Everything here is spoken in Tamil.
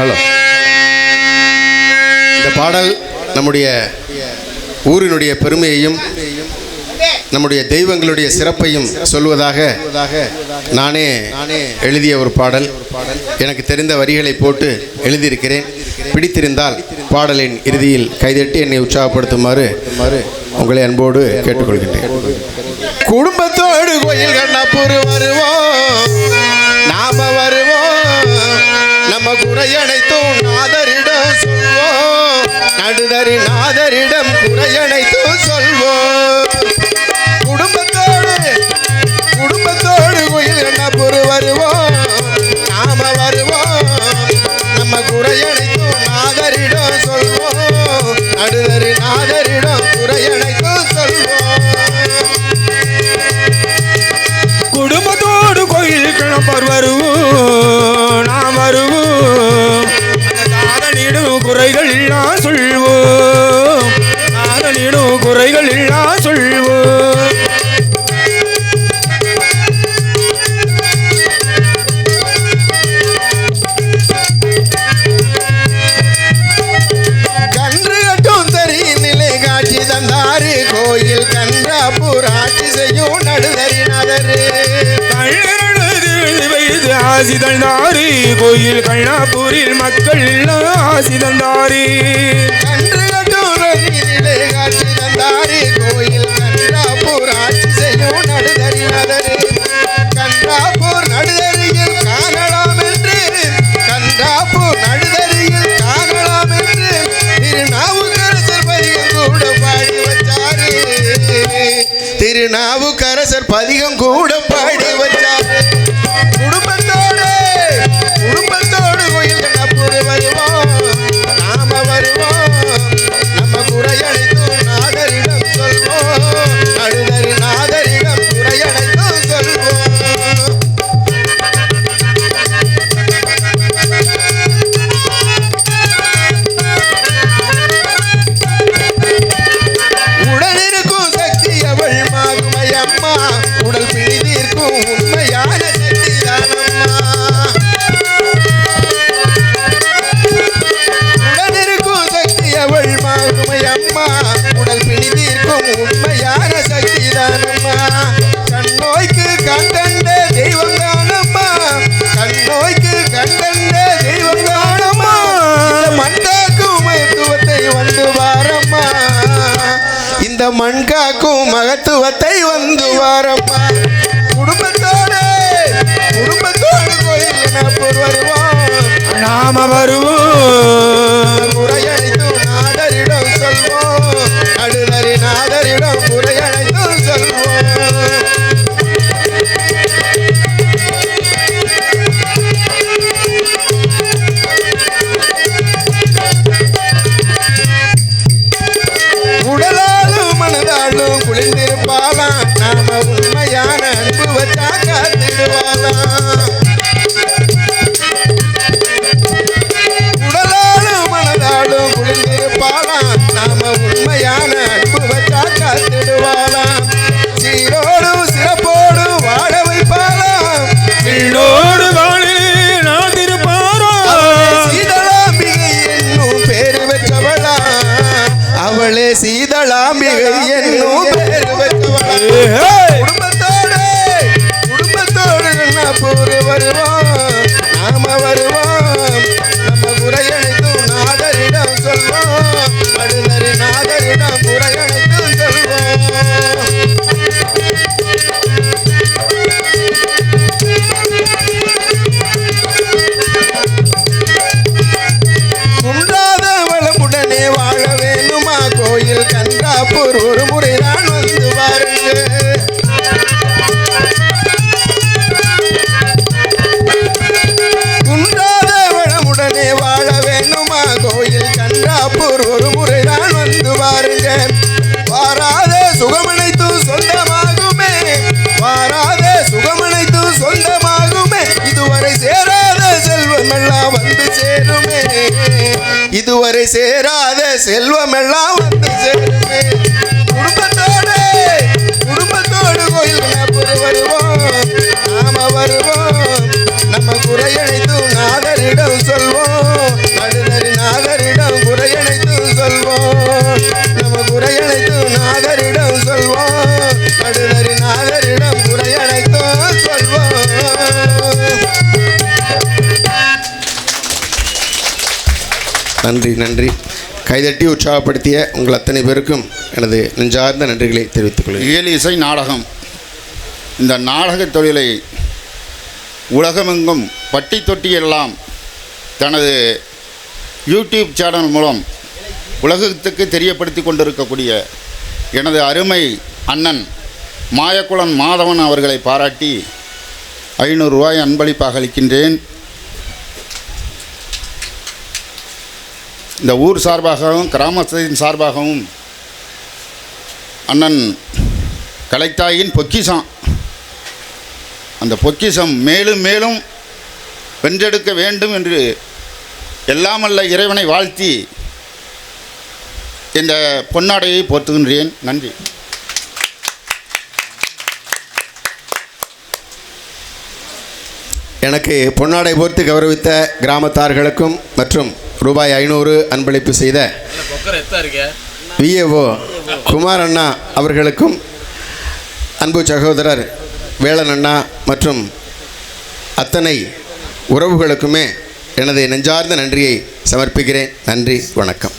ஹலோ. இந்த பாடல் நம்முடைய ஊரினுடைய பெருமையையும் நம்முடைய தெய்வங்களுடைய சிறப்பையும் சொல்வதாக நானே எழுதிய ஒரு பாடல். எனக்கு தெரிந்த வரிகளை போட்டு எழுதியிருக்கிறேன். பிடித்திருந்தால் பாடலின் இறுதியில் கைதட்டி என்னை உற்சாகப்படுத்துமாறு உங்களை அன்போடு கேட்டுக்கொள்கிறேன் குடும்பத்தோடு கோயில் குறைகள் எல்லாம் சொல்வோம் கன்று கட்டும் தறி நிலை காட்சி தந்தாரு. கோயில் கன்றாப்பூர் ஆட்சி செய்யும் நடுதறி நதரு. கண்ணனது வைத்து ஆசி தந்தாரி. கோயில் கண்ணாப்பூரில் மக்கள் ஆசி தந்தாரி. கன்று கோயில் கன்றாப்பூர் ஆட்சி செய்யும் நடுதறி நதரு கன்றாப்பூர் நடுதறியில் காணலாம் என்று. கன்றாப்பூர் நடுதறியில் காணலாம் என்று. திருநாவுக்கரசர் பதிகம் கூட பாடி வச்சாரு. திருநாவுக்கரசர் பதிகம் கூட இந்த மண் காக்கும் மகத்துவத்தை வந்து வாரம்மா குடும்பத்தோடு குடும்பத்தோடு கோயில் வருவோம் நாம வருவோம். நாதரிடம் குறையனைத்தும் சொல்வோம் வளமுடனே வாழ வேணுமா கோயில் கன்றாப்பூர் ஒரு செல்வமெல்லாம் வந்து சேருமே. இதுவரை சேராத செல்வமெல்லாம் வந்து சேருமே. குடும்பத்தோடு குடும்பத்தோடு கோயில் வருவோம். நாம வருவோம். நன்றி நன்றி. கைதட்டி உற்சாகப்படுத்திய உங்கள் அத்தனை பேருக்கும் எனது நெஞ்சார்ந்த நன்றிகளை தெரிவித்துக் கொள்கிறேன். இயல் இசை நாடகம். இந்த நாடகத் தொழிலை உலகமெங்கும் பட்டி தொட்டி எல்லாம் தனது யூடியூப் சேனல் மூலம் உலகத்துக்கு தெரியப்படுத்தி கொண்டிருக்கக்கூடிய எனது அருமை அண்ணன் மாயக்குளன் மாதவன் அவர்களை பாராட்டி ஐநூறுரூவாய் அன்பளிப்பாக அளிக்கின்றேன். இந்த ஊர் சார்பாகவும் கிராமத்தின் சார்பாகவும் அண்ணன் கலைத்தாயின் பொக்கிசம் அந்த பொக்கிஷம் மேலும் மேலும் வென்றெடுக்க வேண்டும் என்று எல்லாமல்ல இறைவனை வாழ்த்தி இந்த பொன்னாடையை போர்த்துகின்றேன் நன்றி. எனக்கு பொன்னாடை போர்த்து கௌரவித்த கிராமத்தார்களுக்கும் மற்றும் ரூபாய் ஐநூறு அன்பளிப்பு செய்த விஏஓ குமார் அண்ணா அவர்களுக்கும் அன்பு சகோதரர் வேலன் அண்ணா மற்றும் அத்தனை உறவுகளுக்குமே எனது நெஞ்சார்ந்த நன்றியை சமர்ப்பிக்கிறேன். நன்றி வணக்கம்.